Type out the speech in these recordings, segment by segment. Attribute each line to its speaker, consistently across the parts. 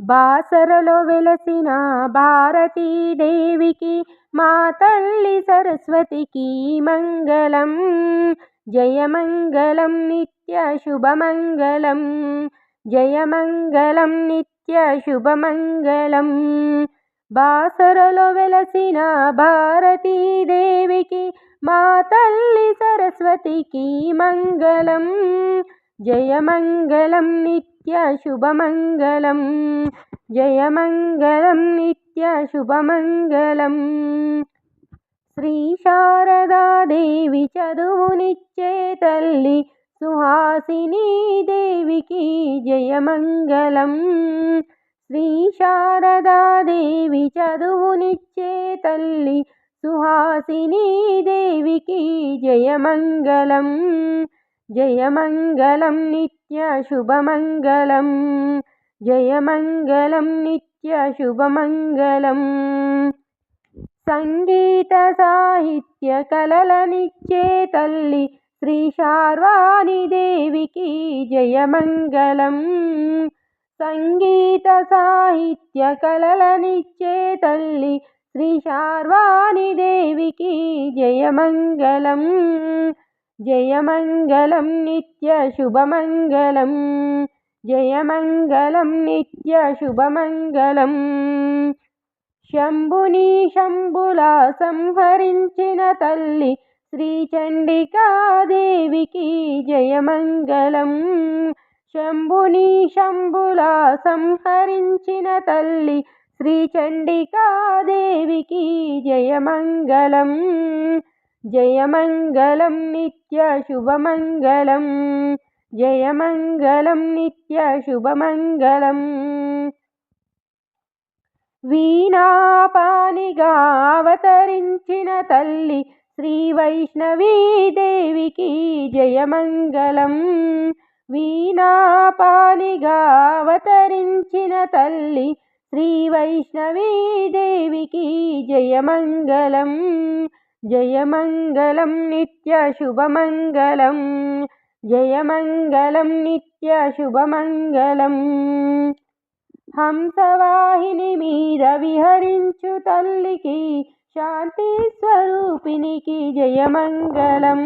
Speaker 1: బాసరలో వెలసిన భారతీదేవికి మా తల్లి సరస్వతికి మంగళం. జయమంగళం నిత్య శుభమంగళం. జయమంగళం నిత్య శుభమంగళం. బాసరలో వెలసిన భారతీదేవికి మా తల్లి సరస్వతికి మంగళం. జయమంగళం నిత్య శుభమంగళం. జయమంగళం నిత్య శ్రీ శారదాదేవి చదువునిచ్చే తల్లి సుహాసిని దేవికి జయమంగళం శ్రీ శారదాదేవి చదువునిచ్చే తల్లి సుహాసిని దేవికి జయమంగళం జయమంగళం నిత్య నిత్యశుభమంగళం జయమంగళం నిత్యశుభమంగళం సంగీత సాహిత్య కళలనిచ్చే తల్లి శ్రీ శార్వాణి దేవికి జయమంగళం. సంగీత సాహిత్య కళలనిచ్చే తల్లి శ్రీ శార్వాణి దేవికి జయమంగళం. జయమంగళం నిత్య శుభమంగళం. జయమంగళం నిత్య శుభమంగళం. శంభుని శంభులా సంహరించిన తల్లి శ్రీచండికాదేవికి జయమంగళం. శంభుని శంభులా సంహరించిన తల్లి శ్రీచండికాదేవికి జయమంగళం. జయమంగళం నిత్య శుభమంగళం జయమంగళం నిత్య శుభమంగళం. వీణాపానిగా అవతరించిన తల్లి శ్రీ వైష్ణవీదేవికి జయమంగళం. వీణాపానిగా అవతరించిన తల్లి శ్రీ వైష్ణవీదేవికి జయమంగళం. జయమంగళం నిత్య శుభమంగళం జయమంగళం నిత్య శుభమంగళం. హంసవాహిని మీద విహరించు తల్లికి శాంతి స్వరూపినికి జయమంగళం.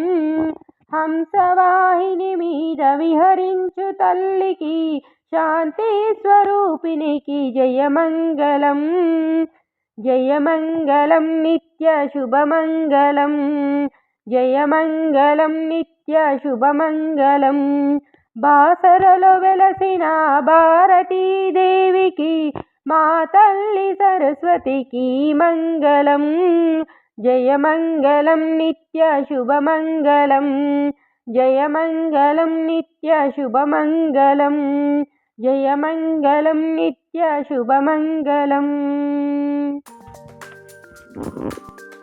Speaker 1: హంసవాహిని మీద విహరించు తల్లికి శాంతి స్వరూపినికి జయమంగళం. జయమంగళం నిత్య శుభమంగళం. జయమంగళం నిత్య శుభమంగళం. బాసరలో వెలసిన భారతీదేవికి మా తల్లి సరస్వతికి మంగళం. జయమంగళం నిత్య శుభమంగళం. జయమంగళం నిత్య శుభమంగళం. జయమంగళం నిత్య శుభమంగళం. ああ。